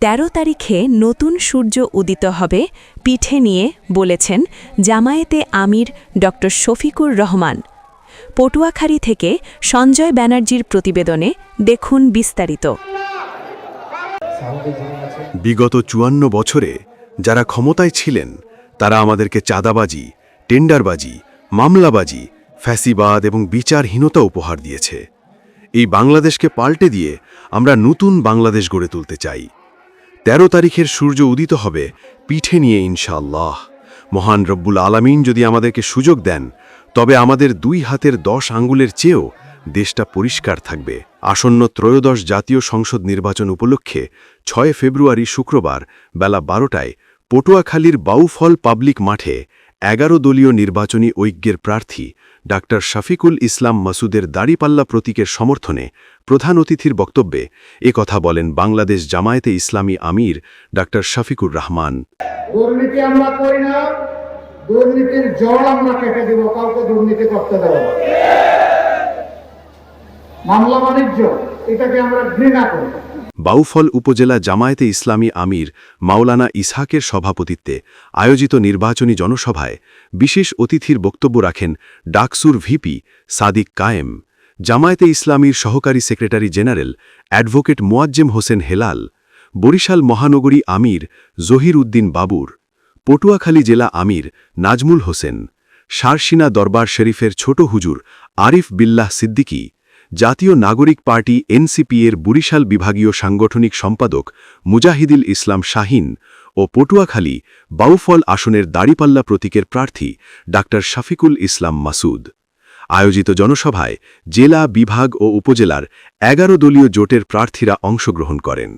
তেরো তারিখে নতুন সূর্য উদিত হবে, পিঠে নিয়ে বলেছেন জামায়েতে আমির ড. শফিকুর রহমান। পটুয়াখালী থেকে সঞ্জয় ব্যানার্জির প্রতিবেদনে দেখুন বিস্তারিত। বিগত চুয়ান্ন বছরে যারা ক্ষমতায় ছিলেন, তারা আমাদেরকে চাঁদাবাজি, টেন্ডারবাজি, মামলাবাজি, ফ্যাসিবাদ এবং বিচারহীনতা উপহার দিয়েছে। এই বাংলাদেশকে পাল্টে দিয়ে আমরা নতুন বাংলাদেশ গড়ে তুলতে চাই। তেরো তারিখের সূর্য উদিত হবে, পিঠে নিয়ে ইনশাআল্লাহ। মহান রব্বুল আলামিন যদি আমাদেরকে সুযোগ দেন, তবে আমাদের দুই হাতের দশ আঙ্গুলের চেয়েও দেশটা পরিষ্কার থাকবে। আসন্ন ত্রয়োদশ জাতীয় সংসদ নির্বাচন উপলক্ষে ছয় ফেব্রুয়ারি শুক্রবার বেলা বারোটায় পটুয়াখালীর বাউফল পাবলিক মাঠে এগারো দলীয় নির্বাচনী ঐক্যের প্রার্থী ডাক্তার শফিকুল ইসলাম মাসুদের দাড়িপাল্লা প্রতীকের সমর্থনে প্রধান অতিথির বক্তব্যে কথা বলেন বাংলাদেশ জামায়াতে ইসলামী আমির ডাক্তার শফিকুর রহমান। মামলা বাণিজ্য, এটাকে আমরা ঘৃণা করি। বাউফল উপজেলা জামায়াতে ইসলামী আমির মাওলানা ইসহাকের সভাপতিত্বে আয়োজিত নির্বাচনী জনসভায় বিশেষ অতিথির বক্তব্য রাখেন ডাকসুর ভিপি সাদিক কায়েম। জামায়াতে ইসলামীর সহকারী secretary general advocate Moazzem Hossain Helal, Barishal মহানগরী আমির জহির উদ্দিন বাবুর, পটুয়াখালী জেলা আমির নাজমুল হোসেন সারসিনা দরবার শরীফের ছোট হুজুর আরিফ বিল্লাহ সিদ্দিকী জাতীয় নাগরিক পার্টি এনসিপি এর বরিশাল বিভাগীয় সাংগঠনিক সম্পাদক মুজাহিদুল ইসলাম শাহিন ও পটুয়াখালী বাউফল আসনের দাড়িপাল্লা প্রতীকের প্রার্থী ডা. শাফিকুল ইসলাম মাসুদ। আয়োজিত জনসভায় জেলা, বিভাগ ও উপজেলার এগারো দলীয় জোটের প্রার্থীরা অংশগ্রহণ করেন।